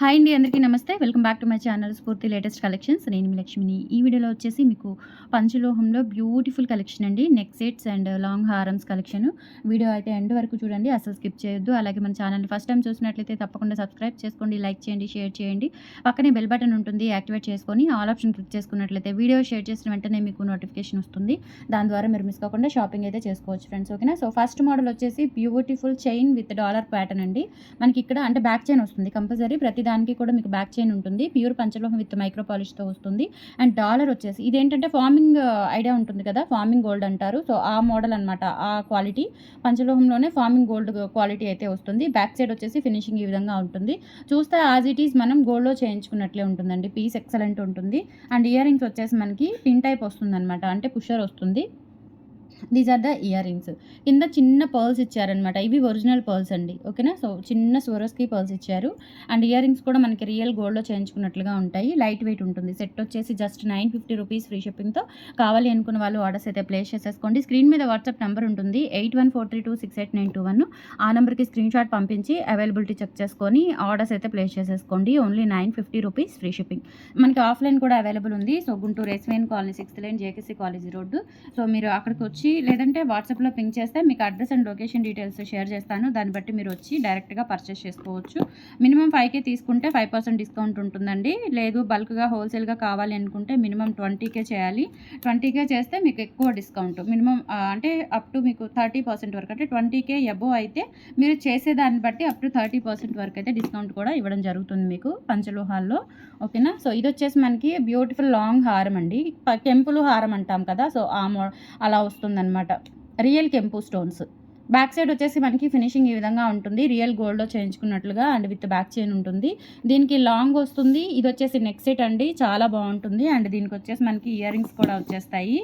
Hi అండి అందరికీ నమస్తే. Welcome back to my channel Spoorthi latest collections. నేను మీ లక్ష్మిని. ఈ వీడియోలో వచ్చేసి మీకు పంచలోహంలో బ్యూటిఫుల్ కలెక్షన్ అండి. నెక్ సెట్స్ అండ్ లాంగ్ హారమ్స్ కలెక్షన్. వీడియో అయితే ఎండ్ వరకు చూడండి. అసలు స్కిప్ చేయొద్దు. అలాగే మన ఛానల్ ఫస్ట్ టైం చూసినట్లయితే తప్పకుండా సబ్స్క్రైబ్ చేసుకోండి లైక్ చేయండి షేర్ చేయండి. పక్కనే బెల్ బటన్ ఉంటుంది యాక్టివేట్ చేసుకొని ఆల్ ఆప్షన్ క్లిక్ చేసుకున్నట్లయితే వీడియో షేర్ చేసిన వెంటనే మీకు నోటిఫికేషన్ వస్తుంది. దాని ద్వారా మీరు మిస్ కాకుండా షాపింగ్ అయితే చేసుకోవచ్చు ఫ్రెండ్స్ ఓకేనా? సో ఫస్ట్ మోడల్ వచ్చేసి beautiful chain with dollar pattern అండి. మనకి ఇక్కడ అంటే బ్యాక్ చైన్ వస్తుంది కంపల్సరీ. ప్రతి దానికి కూడా మీకు బ్యాక్ చైన్ ఉంటుంది. ప్యూర్ పంచలోహం విత్ మైక్రో పాలిష్తో వస్తుంది. అండ్ డాలర్ వచ్చేసి ఇదేంటంటే ఫార్మింగ్ ఐడియా uh, ఉంటుంది కదా ఫార్మింగ్ గోల్డ్ అంటారు. సో ఆ మోడల్ అనమాట ఆ క్వాలిటీ పంచలోహంలోనే ఫార్మింగ్ గోల్డ్ క్వాలిటీ అయితే వస్తుంది. బ్యాక్ సైడ్ వచ్చేసి ఫినిషింగ్ ఈ విధంగా ఉంటుంది. చూస్తే యాజ్ ఇట్ ఈస్ మనం గోల్డ్లో చేయించుకున్నట్లే ఉంటుందండి. పీస్ ఎక్సలెంట్ ఉంటుంది. అండ్ ఇయర్ రింగ్స్ వచ్చేసి మనకి పిన్ టైప్ వస్తుంది అనమాట అంటే పుషర్ వస్తుంది. These are the ear rings కింద చిన్న పర్ల్స్ ఇచ్చారనమాట ఇవి ఒరిజినల్ పర్ల్స్ అండి. ఓకేనా? సో చిన్న సోరస్కి పర్ల్స్ ఇచ్చారు. అండ్ ఇయర్ రింగ్స్ కూడా మనకి రియల్ గోల్డ్లో చేయించుకున్నట్లుగా ఉంటాయి. లైట్ వెయిట్ ఉంటుంది. సెట్ వచ్చేసి just nine fifty rupees free షిప్పింగ్తో కావాలి అనుకున్న వాళ్ళు ఆర్డర్స్ అయితే ప్లేస్ చేసేసుకోండి. స్క్రీన్ మీద వాట్సాప్ నెంబర్ ఉంటుంది. Eight one four three two six eight nine two one ఆ నెంబర్కి స్క్రీన్ షాట్ పంపించి అవైలబిలిటీ చెక్ చేసుకొని ఆర్డర్స్ అయితే ప్లేస్ చేసేసుకోండి. Only nine fifty rupees free shipping మనకి ఆఫ్లైన్ కూడా అవైలబుల్ ఉంది. So Guntur SVN colony sixth line JKC college road so మీరు అక్కడికి వచ్చి లేదంటే వాట్సాప్లో పింక్ చేస్తే మీకు address and location details share చేస్తాను. దాన్ని బట్టి మీరు వచ్చి డైరెక్ట్గా పర్చేస్ చేసుకోవచ్చు. మినిమం ఫైవ్కే తీసుకుంటే ఫైవ్ పర్సెంట్ డిస్కౌంట్ ఉంటుందండి. లేదు బల్క్గా హోల్సేల్గా కావాలి అనుకుంటే మినిమం ట్వంటీకే చేయాలి. ట్వంటీకే చేస్తే మీకు ఎక్కువ డిస్కౌంట్ మినిమం అంటే అప్ టు మీకు థర్టీ పర్సెంట్ వరకు. అంటే ట్వంటీకే ఎబో అయితే మీరు చేసే దాన్ని బట్టి అప్ టు థర్టీ పర్సెంట్ వరకు అయితే డిస్కౌంట్ కూడా ఇవ్వడం జరుగుతుంది మీకు పంచలోహాల్లో. ఓకేనా? సో ఇది వచ్చేసి మనకి బ్యూటిఫుల్ లాంగ్ హారం అండి. కెంపులు హారం అంటాం కదా. సో ఆ అలా వస్తుంది వస్తుందన్నమాట రియల్ కెంపు స్టోన్స్ బ్యాక్ సైడ్ వచ్చేసి మనకి ఫినిషింగ్ ఈ విధంగా ఉంటుంది. రియల్ గోల్డ్లో చేయించుకున్నట్లుగా అండ్ విత్ బ్యాక్ చైన్ ఉంటుంది. దీనికి లాంగ్ వస్తుంది. ఇది వచ్చేసి నెక్ సెట్ అండి. చాలా బాగుంటుంది. అండ్ దీనికి వచ్చేసి మనకి ఇయర్ రింగ్స్ కూడా వచ్చేస్తాయి.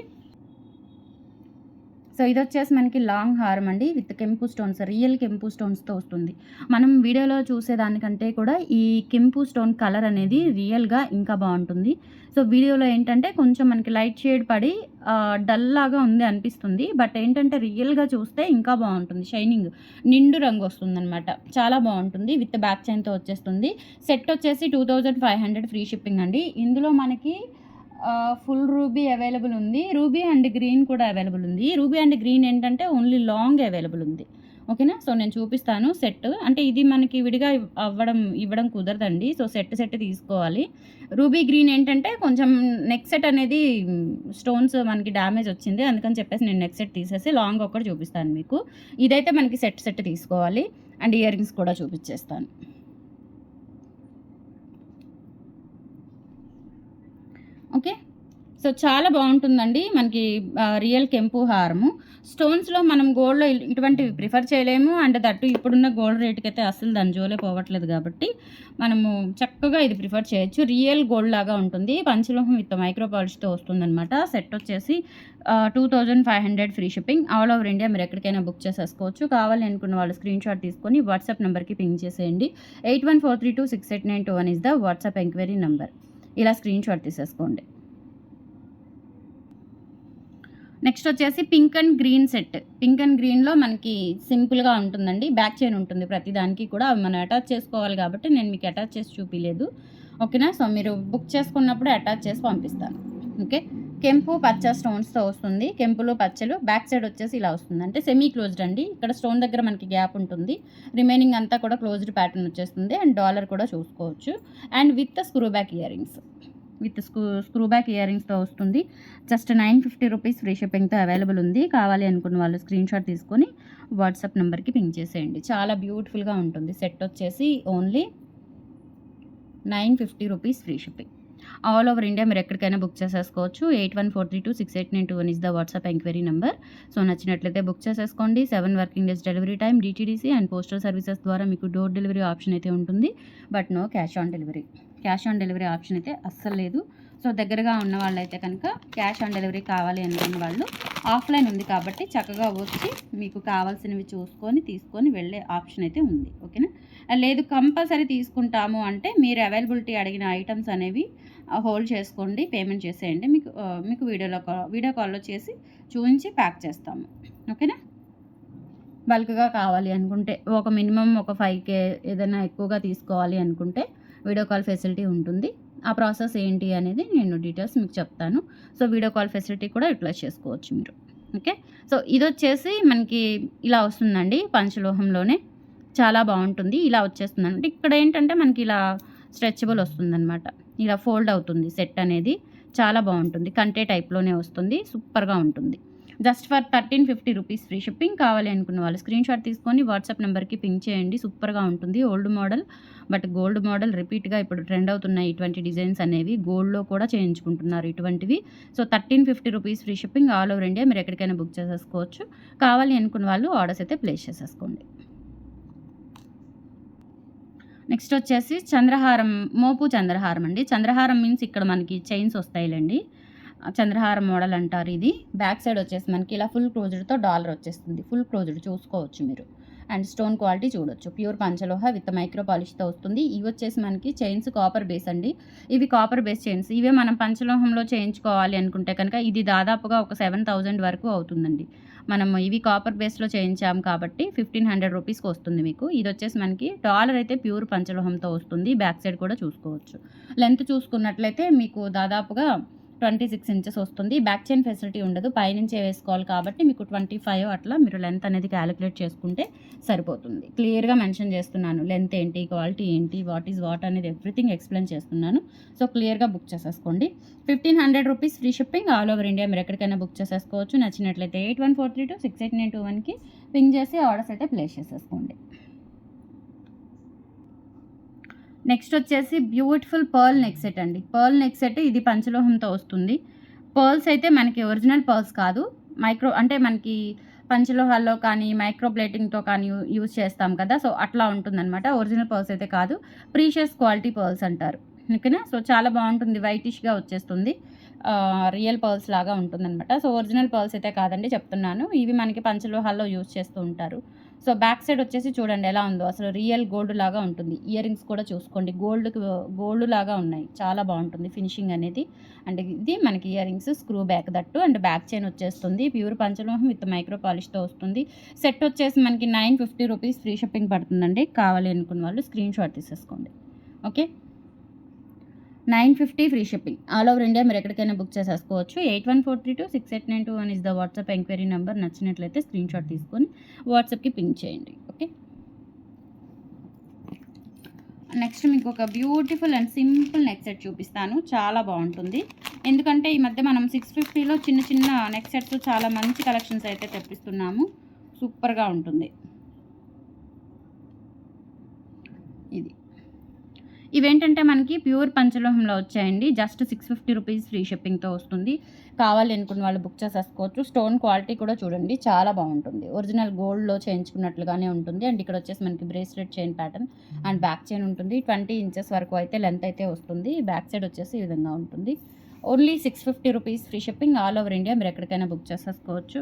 సో ఇది వచ్చేసి మనకి లాంగ్ హారం అండి విత్ కెంపు స్టోన్స్ రియల్ కెంపు స్టోన్స్తో వస్తుంది. మనం వీడియోలో చూసేదానికంటే కూడా ఈ కెంపు స్టోన్ కలర్ అనేది రియల్గా ఇంకా బాగుంటుంది. సో వీడియోలో ఏంటంటే కొంచెం మనకి లైట్ షేడ్ పడి డల్ లాగా ఉంది అనిపిస్తుంది. బట్ ఏంటంటే రియల్గా చూస్తే ఇంకా బాగుంటుంది. షైనింగ్ నిండు రంగు వస్తుంది అనమాట చాలా బాగుంటుంది. విత్ బ్యాక్ చైన్తో వచ్చేస్తుంది. సెట్ వచ్చేసి two thousand five hundred free shipping అండి. ఇందులో మనకి ఫుల్ రూబీ అవైలబుల్ ఉంది. రూబీ అండ్ గ్రీన్ కూడా అవైలబుల్ ఉంది. రూబీ అండ్ గ్రీన్ ఏంటంటే ఓన్లీ లాంగ్ అవైలబుల్ ఉంది. ఓకేనా సో నేను చూపిస్తాను సెట్ అంటే ఇది మనకి విడిగా అవ్వడం ఇవ్వడం కుదరదండి. సో సెట్ సెట్ తీసుకోవాలి. రూబీ గ్రీన్ ఏంటంటే కొంచెం నెక్ సెట్ అనేది స్టోన్స్ మనకి డ్యామేజ్ వచ్చింది. అందుకని చెప్పేసి నేను నెక్ సెట్ తీసేసి లాంగ్ ఒకటి చూపిస్తాను మీకు. ఇదైతే మనకి సెట్ సెట్ తీసుకోవాలి. అండ్ ఇయర్ రింగ్స్ కూడా చూపించేస్తాను ఓకే సో చాలా బాగుంటుందండి మనకి రియల్ కెంపు హారము. స్టోన్స్లో మనం గోల్డ్లో ఇటువంటివి ప్రిఫర్ చేయలేము. అండ్ దట్టు ఇప్పుడున్న గోల్డ్ రేట్కి అయితే అసలు దాని జోలే పోవట్లేదు కాబట్టి మనము చక్కగా ఇది ప్రిఫర్ చేయొచ్చు. రియల్ గోల్డ్ లాగా ఉంటుంది. పంచలోహం విత్ మైక్రో పాలిష్తో వస్తుందన్నమాట. సెట్ వచ్చేసి two thousand five hundred free shipping. All over India మీరు ఎక్కడికైనా బుక్ చేసేసుకోవచ్చు. కావాలి అనుకున్న వాళ్ళు స్క్రీన్ షాట్ తీసుకొని వాట్సాప్ నెంబర్కి పింగ్ చేసేయండి. Eight one four three two six eight nine two one is the WhatsApp enquiry number. ఇలా స్క్రీన్ షాట్ తీసేసుకోండి. నెక్స్ట్ వచ్చేసి pink and green set. Pink and గ్రీన్లో మనకి సింపుల్గా ఉంటుందండి. బ్యాక్ చైన్ ఉంటుంది ప్రతి దానికి కూడా. అవి మనం అటాచ్ చేసుకోవాలి కాబట్టి నేను మీకు అటాచ్ చేసి చూపించలేదు ఓకేనా? సో మీరు బుక్ చేసుకున్నప్పుడు అటాచ్ చేసి పంపిస్తాను ఓకే కెంపు పచ్చ స్టోన్స్తో వస్తుంది. కెంపులు పచ్చలు. బ్యాక్ సైడ్ వచ్చేసి ఇలా వస్తుంది. అంటే సెమీ క్లోజ్డ్ అండి. ఇక్కడ స్టోన్ దగ్గర మనకి గ్యాప్ ఉంటుంది. రిమైనింగ్ అంతా కూడా క్లోజ్డ్ ప్యాటర్న్ వచ్చేస్తుంది. అండ్ డాలర్ కూడా చూసుకోవచ్చు. And with screw back earrings with screw screw back year రింగ్స్తో వస్తుంది. Just nine fifty rupees free షిప్పింగ్తో available ఉంది. కావాలి అనుకున్న వాళ్ళు స్క్రీన్ షాట్ తీసుకొని వాట్సాప్ నెంబర్కి పింక్ చేసేయండి. చాలా బ్యూటిఫుల్గా ఉంటుంది. సెట్ వచ్చేసి only nine fifty rupees free shipping. All over India మీరు ఎక్కడికైనా బుక్ చేసేసుకోవచ్చు. Eight one four three two six eight nine two one is the WhatsApp enquiry number. So నచ్చినట్లయితే బుక్ చేసేసుకోండి. Seven working days delivery time DTDC and postal services ద్వారా మీకు door delivery option అయితే ఉంటుంది. But no cash on delivery. Cash on delivery option అయితే అస్సలు లేదు. So దగ్గరగా ఉన్న వాళ్ళైతే కనుక క్యాష్ ఆన్ డెలివరీ కావాలి అనుకున్న వాళ్ళు ఆఫ్లైన్ ఉంది కాబట్టి చక్కగా వచ్చి మీకు కావాల్సినవి చూసుకొని తీసుకొని వెళ్ళే ఆప్షన్ అయితే ఉంది. ఓకేనా? లేదు కంపల్సరీ తీసుకుంటాము అంటే మీరు అవైలబిలిటీ అడిగిన ఐటమ్స్ అనేవి హోల్డ్ చేసుకోండి పేమెంట్ చేసేయండి. మీకు మీకు వీడియోలో వీడియో కాల్లో చేసి చూపించి ప్యాక్ చేస్తాము. ఓకేనా? బల్క్గా కావాలి అనుకుంటే ఒక మినిమం ఒక ఫైవ్ కే ఏదైనా ఎక్కువగా తీసుకోవాలి అనుకుంటే వీడియో కాల్ ఫెసిలిటీ ఉంటుంది. ఆ ప్రాసెస్ ఏంటి అనేది నేను డీటెయిల్స్ మీకు చెప్తాను. సో వీడియో కాల్ ఫెసిలిటీ కూడా యూటిలైజ్ చేసుకోవచ్చు మీరు. ఓకే? సో ఇది వచ్చేసి మనకి ఇలా వస్తుందండి పంచలోహంలోనే. చాలా బాగుంటుంది. ఇలా వచ్చేస్తుంది అంటే ఇక్కడ ఏంటంటే మనకి ఇలా స్ట్రెచబుల్ వస్తుందన్నమాట. ఇలా ఫోల్డ్ అవుతుంది సెట్ అనేది. చాలా బాగుంటుంది. కంటే టైప్లోనే వస్తుంది. సూపర్గా ఉంటుంది. Just for thirteen fifty rupees free shipping కావాలి అనుకున్న వాళ్ళు స్క్రీన్ షాట్ తీసుకొని వాట్సాప్ నెంబర్కి పింక్ చేయండి. సూపర్గా ఉంటుంది. Old model but gold model రిపీట్గా ఇప్పుడు ట్రెండ్ అవుతున్నాయి ఇటువంటి డిజైన్స్ అనేవి. గోల్డ్లో కూడా చేయించుకుంటున్నారు ఇటువంటివి. So thirteen fifty rupees free shipping all over India. మీరు ఎక్కడికైనా బుక్ చేసేసుకోవచ్చు. కావాలి అనుకున్న వాళ్ళు ఆర్డర్స్ అయితే ప్లేస్ చేసేసుకోండి. నెక్స్ట్ వచ్చేసి చంద్రహారం మోపు చంద్రహారం అండి. చంద్రహారం మీన్స్ ఇక్కడ మనకి చైన్స్ వస్తాయిలేండి. చంద్రహార మోడల్ అంటారు ఇది. బ్యాక్ సైడ్ వచ్చేసి మనకి ఇలా ఫుల్ క్లోజ్డ్తో డాలర్ వచ్చేస్తుంది. ఫుల్ క్లోజ్డ్ చూసుకోవచ్చు మీరు. అండ్ స్టోన్ క్వాలిటీ చూడొచ్చు. ప్యూర్ పంచలోహ విత్ మైక్రో పాలిష్తో వస్తుంది. ఇవి వచ్చేసి మనకి చైన్స్ కాపర్ బేస్ అండి. ఇవి కాపర్ బేస్ చైన్స్ ఇవే మనం పంచలోహంలో చేయించుకోవాలి అనుకుంటే కనుక ఇది దాదాపుగా ఒక సెవెన్ థౌజండ్ వరకు అవుతుందండి. మనం ఇవి కాపర్ బేస్లో చేయించాము కాబట్టి ఫిఫ్టీన్ హండ్రెడ్ రూపీస్కి వస్తుంది మీకు. ఇది వచ్చేసి మనకి డాలర్ అయితే ప్యూర్ పంచలోహంతో వస్తుంది. బ్యాక్ సైడ్ కూడా చూసుకోవచ్చు. లెంత్ చూసుకున్నట్లయితే మీకు దాదాపుగా ట్వంటీ సిక్స్ ఇంచెస్ వస్తుంది. బ్యాక్ చైన్ ఫెసిలిటీ ఉండదు. పైనుంచే వేసుకోవాలి కాబట్టి మీకు ట్వంటీ ఫైవ్ అట్లా మీరు లెంత్ అనేది క్యాలిక్యులేట్ చేసుకుంటే సరిపోతుంది. క్లియర్గా మెన్షన్ చేస్తున్నాను. లెంత్ ఏంటి క్వాలిటీ ఏంటి వాట్ ఈజ్ వాట్ అనేది ఎవ్రీథింగ్ ఎక్స్ప్లెయిన్ చేస్తున్నాను. సో క్లియర్గా బుక్ చేసేసుకోండి. Fifteen hundred rupees free shipping all over India మీరు ఎక్కడికైనా బుక్ చేసేసుకోవచ్చు. నచ్చినట్లయితే eight one four three two six eight nine two వన్కి పింక్ చేసి ఆర్డర్స్ అయితే ప్లేస్ చేసేసుకోండి. నెక్స్ట్ వచ్చేసి బ్యూటిఫుల్ పర్ల్ నెక్ సెట్ అండి. పర్ల్ నెక్ సెట్ ఇది పంచలోహంతో వస్తుంది. పర్ల్స్ అయితే మనకి ఒరిజినల్ పర్ల్స్ కాదు. మైక్రో అంటే మనకి పంచలోహాల్లో కానీ మైక్రో బ్లేటింగ్తో కానీ యూజ్ చేస్తాం కదా. సో అట్లా ఉంటుందన్నమాట. ఒరిజినల్ పర్ల్స్ అయితే కాదు. ప్రీషియస్ క్వాలిటీ పర్ల్స్ అంటారు. ఓకేనా? సో చాలా బాగుంటుంది. వైటిష్గా వచ్చేస్తుంది. రియల్ పర్ల్స్ లాగా ఉంటుందన్నమాట. సో ఒరిజినల్ పర్ల్స్ అయితే కాదండి చెప్తున్నాను. ఇవి మనకి పంచలోహాల్లో యూజ్ చేస్తూ ఉంటారు. సో బ్యాక్ సైడ్ వచ్చేసి చూడండి ఎలా ఉందో. అసలు రియల్ గోల్డ్ లాగా ఉంటుంది. ఇయర్ రింగ్స్ కూడా చూసుకోండి. గోల్డ్ గోల్డ్ లాగా ఉన్నాయి. చాలా బాగుంటుంది ఫినిషింగ్ అనేది. అండ్ ఇది మనకి earrings screw back that and back chain వచ్చేస్తుంది. ప్యూర్ పంచలోహం విత్ మైక్రో పాలిష్తో వస్తుంది. సెట్ వచ్చేసి మనకి nine fifty rupees free shipping పడుతుందండి. కావాలి అనుకున్న వాళ్ళు స్క్రీన్ షాట్ తీసేసుకోండి. Okay? Nine fifty free shipping. All over India మీరు ఎక్కడికైనా బుక్ చేసేసుకోవచ్చు. Eight one four three two six eight nine two one is the WhatsApp enquiry number. నచ్చినట్లయితే screen shot తీసుకొని వాట్సాప్కి పింక్ చేయండి. ఓకే? నెక్స్ట్ మీకు ఒక beautiful and simple neck set చూపిస్తాను. చాలా బాగుంటుంది. ఎందుకంటే ఈ మధ్య మనం సిక్స్ ఫిఫ్టీలో చిన్న చిన్న నెక్ సెట్స్ చాలా మంచి కలెక్షన్స్ అయితే తెప్పిస్తున్నాము. సూపర్గా ఉంటుంది ఇది ఇవేంటంటే మనకి ప్యూర్ పంచలోహంలో వచ్చాయండి. Just six fifty rupees free షిప్పింగ్తో వస్తుంది. కావాలి అనుకున్న వాళ్ళు బుక్ చేసేసుకోవచ్చు. స్టోన్ క్వాలిటీ కూడా చూడండి చాలా బాగుంటుంది. ఒరిజినల్ గోల్డ్లో చేయించుకున్నట్లుగానే ఉంటుంది. అండ్ ఇక్కడ వచ్చేసి మనకి bracelet chain pattern and back chain ఉంటుంది. ట్వంటీ ఇంచెస్ వరకు అయితే లెంత్ అయితే వస్తుంది. బ్యాక్ సైడ్ వచ్చేసి ఈ విధంగా ఉంటుంది. Only six fifty rupees free shipping all over India మీరు ఎక్కడికైనా బుక్ చేసేసుకోవచ్చు.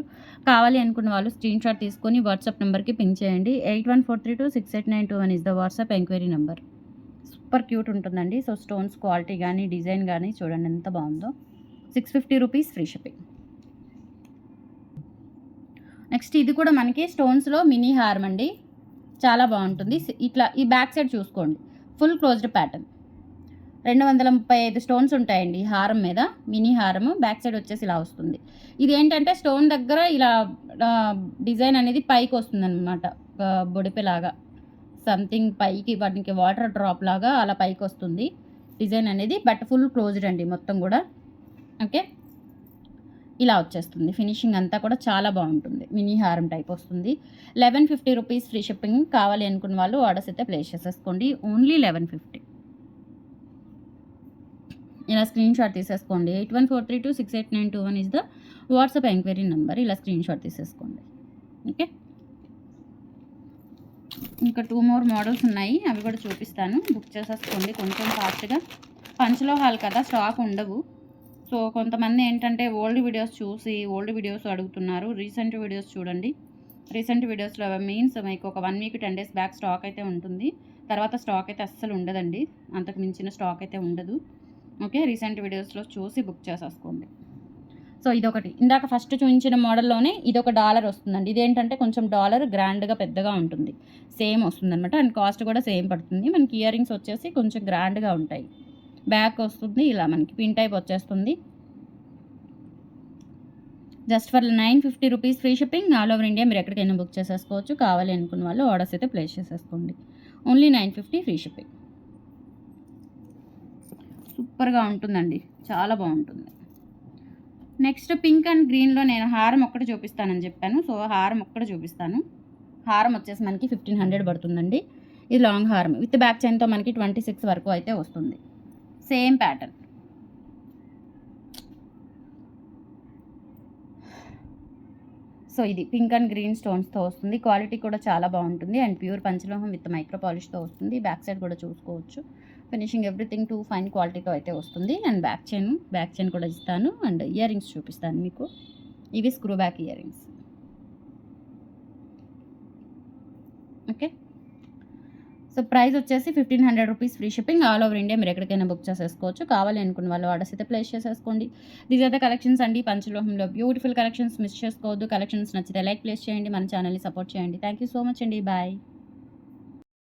కావాలి అనుకున్న వాళ్ళు స్క్రీన్ షాట్ తీసుకొని వాట్సాప్ నెంబర్కి పింక్ చేయండి. Eight one four three two six eight nine two one is the WhatsApp enquiry number super cute ఉంటుందండి. సో స్టోన్స్ క్వాలిటీ కానీ డిజైన్ కానీ చూడండి ఎంత బాగుందో. Six fifty rupees free shipping. Next ఇది కూడా మనకి స్టోన్స్లో మినీ హారం అండి. చాలా బాగుంటుంది. ఇట్లా ఈ బ్యాక్ సైడ్ చూసుకోండి. Full closed pattern. రెండు వందల ముప్పై ఐదు స్టోన్స్ ఉంటాయండి ఈ హారం మీద. మినీ హారము. బ్యాక్ సైడ్ వచ్చేసి ఇలా వస్తుంది. ఇది ఏంటంటే స్టోన్ దగ్గర ఇలా డిజైన్ అనేది పైకి వస్తుంది అనమాట బొడిపెలాగా. సంథింగ్ పైకి వాటికి వాటర్ డ్రాప్ లాగా అలా పైకి వస్తుంది డిజైన్ అనేది బట్ ఫుల్ క్లోజ్డ్ అండి మొత్తం కూడా. ఓకే ఇలా వచ్చేస్తుంది. ఫినిషింగ్ అంతా కూడా చాలా బాగుంటుంది. మినీ హారం టైప్ వస్తుంది. Eleven fifty rupees free shipping కావాలి అనుకున్న వాళ్ళు ఆర్డర్స్ అయితే ప్లేస్ చేసేసుకోండి. ఓన్లీ లెవెన్ ఫిఫ్టీ ఇలా స్క్రీన్ షాట్ తీసేసుకోండి. Eight one four three two six eight nine two one is the WhatsApp enquiry number ఇలా స్క్రీన్ షాట్ తీసేసుకోండి. ఓకే ఇంకా టూ మోర్ మోడల్స్ ఉన్నాయి. అవి కూడా చూపిస్తాను. బుక్ చేసేసుకోండి. కొంచెం ఫాస్ట్గా పంచలోహాలు కదా స్టాక్ ఉండవు. సో కొంతమంది ఏంటంటే ఓల్డ్ వీడియోస్ చూసి ఓల్డ్ వీడియోస్ అడుగుతున్నారు. రీసెంట్ వీడియోస్ చూడండి. రీసెంట్ వీడియోస్లో మీన్స్ మీకు ఒక one week ten days back stock అయితే ఉంటుంది. తర్వాత స్టాక్ అయితే అస్సలు ఉండదండి. అంతకు మించిన స్టాక్ అయితే ఉండదు. ఓకే రీసెంట్ వీడియోస్లో చూసి బుక్ చేసేసుకోండి. సో ఇదొకటి. ఇందాక ఫస్ట్ చూపించిన మోడల్లోనే ఇదొక డాలర్ వస్తుందండి. ఇదేంటంటే కొంచెం డాలర్ గ్రాండ్గా పెద్దగా ఉంటుంది. సేమ్ వస్తుందన్నమాట. అండ్ కాస్ట్ కూడా సేమ్ పడుతుంది. మనకి ఇయర్ రింగ్స్ వచ్చేసి కొంచెం గ్రాండ్గా ఉంటాయి. బ్యాక్ వస్తుంది. ఇలా మనకి పిన్ టైప్ వచ్చేస్తుంది. Just for nine fifty rupees free shipping. All over India మీరు ఎక్కడికైనా బుక్ చేసేసుకోవచ్చు. కావాలి అనుకున్న వాళ్ళు ఆర్డర్స్ అయితే ప్లేస్ చేసేసుకోండి. Only nine fifty free shipping. సూపర్గా ఉంటుందండి. చాలా బాగుంటుంది. నెక్స్ట్ పింక్ అండ్ గ్రీన్లో నేను హారం ఒక్కటి చూపిస్తానని చెప్పాను. సో హారం ఒక్కటి చూపిస్తాను. హారం వచ్చేసి మనకి ఫిఫ్టీన్ హండ్రెడ్ పడుతుందండి. ఇది లాంగ్ హారం. విత్ బ్యాక్ చైన్తో మనకి ట్వంటీ సిక్స్ వరకు అయితే వస్తుంది. Same pattern. సో ఇది పింక్ అండ్ గ్రీన్ స్టోన్స్తో వస్తుంది. క్వాలిటీ కూడా చాలా బాగుంటుంది. అండ్ ప్యూర్ పంచలోహం విత్ మైక్రో పాలిష్తో వస్తుంది. బ్యాక్ సైడ్ కూడా చూసుకోవచ్చు. ఫినిషింగ్ ఎవ్రీథింగ్ టూ ఫైన్ క్వాలిటీతో అయితే వస్తుంది. And back chain back chain కూడా ఇస్తాను. అండ్ ఇయర్ రింగ్స్ చూపిస్తాను మీకు. ఇవి screw back ear rings okay so price వచ్చేసి fifteen hundred rupees free shipping all over India మీరు ఎక్కడికైనా బుక్ చేసేసుకోవచ్చు. కావాలి అనుకున్న వాళ్ళు ఆర్డర్స్ అయితే ప్లేస్ చేసేసుకోండి. దీస్ అయితే కలెక్షన్స్ అండి. పంచలోహంలో బ్యూటిఫుల్ కలెక్షన్స్ మిస్ చేసుకోవద్దు. కలెక్షన్స్ నచ్చితే లైక్ ప్లేస్ చేయండి. మన ఛానల్ని సపోర్ట్ చేయండి. థ్యాంక్ యూ సో మచ్ అండి. బాయ్